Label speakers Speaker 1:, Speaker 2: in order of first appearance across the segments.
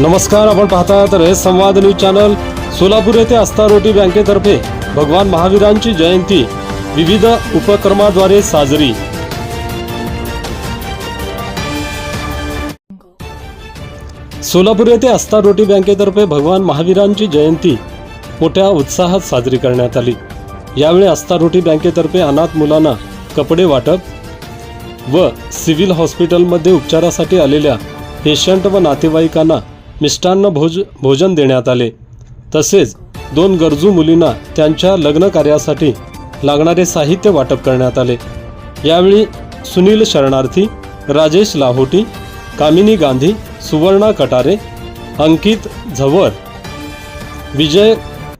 Speaker 1: नमस्कार आपण पाहतात रेस संवाद न्यूज चॅनल सोलापूर येथे आस्था रोटी बँकेतर्फे भगवान महावीरांची जयंती विविध उपक्रमाद्वारे साजरी. सोलापूर येथे आस्था रोटी बँकेतर्फे भगवान महावीरांची जयंती मोठ्या उत्साहात साजरी करण्यात आली. यावेळी आस्था रोटी बँकेतर्फे अनाथ मुलांना कपडे वाटप व सिव्हिल हॉस्पिटलमध्ये उपचारासाठी आलेल्या पेशंट व नातेवाईकांना मिष्टान्न भोज भोजन देण्यात आले. तसेच दोन गरजू मुलींना त्यांच्या लग्न कार्यासाठी लागणारे साहित्य वाटप करण्यात आले. यावेळी सुनील शरणार्थी राजेश लाहोटी कामिनी गांधी सुवर्णा कटारे अंकित झवर विजय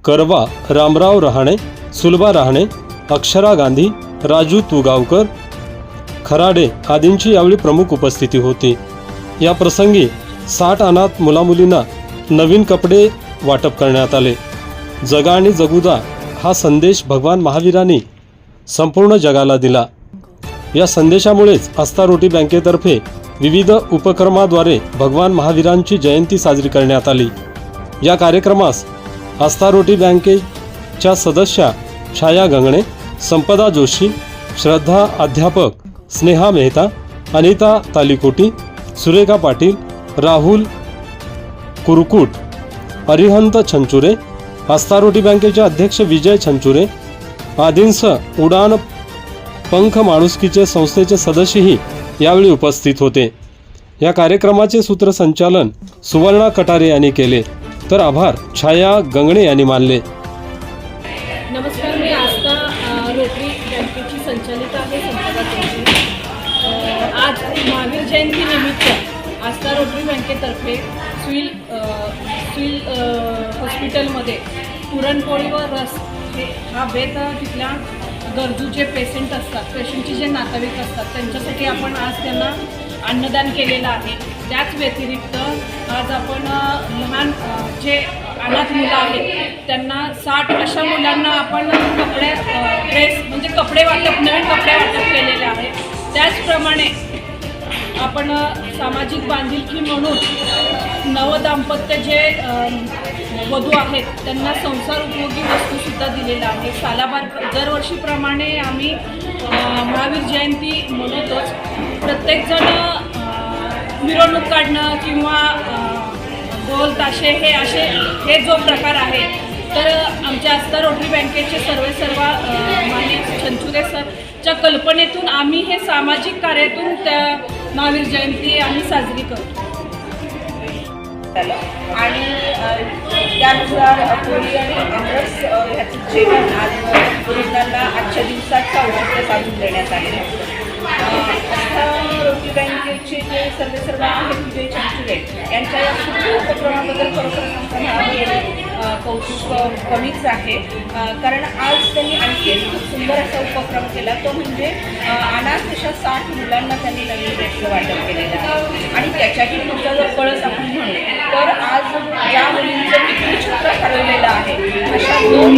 Speaker 1: करवा रामराव रहाणे सुलभा रहाणे अक्षरा गांधी राजू तुगावकर खराडे आदींची यावेळी प्रमुख उपस्थिती होती. या प्रसंगी साठ अनाथ मुलामुलींना नवीन कपडे वाटप करण्यात आले. जगा आणि जगुदा हा संदेश भगवान महावीरांनी संपूर्ण जगाला दिला. या संदेशामुळेच आस्था रोटी बँकेतर्फे विविध उपक्रमाद्वारे भगवान महावीरांची जयंती साजरी करण्यात आली. या कार्यक्रमास आस्था रोटी बँकेच्या सदस्या छाया गंगणे संपदा जोशी श्रद्धा अध्यापक स्नेहा मेहता अनिता तालिकोटी सुरेखा पाटील राहुल कुरकुट अरिहंत छंचुरे हस्तारोटी बँकेचे अध्यक्ष विजय छंचुरे आदींसह उडान पंख माणुसकीचे संस्थेचे सदस्यही यावेळी उपस्थित होते. या कार्यक्रमाचे सूत्रसंचालन सुवर्णा कटारे यांनी केले. तर आभार छाया गंगणे यांनी मानले.
Speaker 2: नमस्कार मी आस्था रोटरी बँकेची संचालिका आहे आज महावीर जयंती निमित्त आस्था रोटरी बँकेतर्फे सुईल अ, स्विल हॉस्पिटलमध्ये पुरणपोळी व रस. हे हा बेत तिथल्या गरजू जे पेशंट असतात पेशंटचे जे नातेवाईक असतात त्यांच्यासाठी आपण आज त्यांना अन्नदान केलेलं आहे. त्याच व्यतिरिक्त आज आपण लहान जे अनाथ मुलं आहेत त्यांना साठ अशा मुलांना आपण कपडे ड्रेस म्हणजे कपडे वाटप नवीन कपडे वाटप केलेले आहे आपण सामाजिक बांधिलकी म्हणून नवदाम्पत्य जे वधू आहेत त्यांना संसार उपयोगी वस्तूसुद्धा दिलेल्या आहे. सालाबार दरवर्षीप्रमाणे आम्ही महावीर जयंती म्हणतोच प्रत्येकजण मिरवणूक काढणं किंवा अ, ढोल ताशे हे असे हे जो प्रकार आहे तर आमच्या आस्था रोटरी बँकेचे सर्वे सर्व अ, मान्य छंचुरे सरच्या कल्पनेतून आम्ही हे सामाजिक कार्यातून त्या महावीर जयंती आम्ही साजरी करतो.
Speaker 3: आणि त्यानुसार अ, पोळी आणि आमरस ह्याचं जेवण आज रुग्णांना आजच्या दिवसाचा औषध साधून देण्यात आलेलं आहे. रोटी बँकेचे जे सर्वे सर्व आहेत विजय चंचुरे यांच्या या शुभ उपक्रमाबद्दल खरोखर सांगताना आम्ही कौतुक कमीच आहे. कारण आज त्यांनी आणखी एक खूप सुंदर असा उपक्रम केला. तो म्हणजे अनाथ अशा साठ मुलांना त्यांनी नवीन ड्रेसचं वाटप केलेलं आहे. आणि त्याच्याही पुढचा जर कळस आपण म्हणू तर आज ज्या मुलींचं पितृचित्र ठरवलेलं आहे. अशा दोन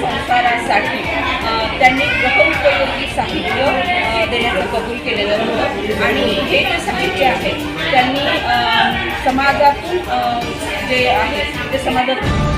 Speaker 3: संसारासाठी त्यांनी गृहोपयोगी साहित्य देण्याचं कबूल केलेलं होतं. आणि हे जे साहित्य आहे त्यांनी समाजातून जे आहे ते समाजात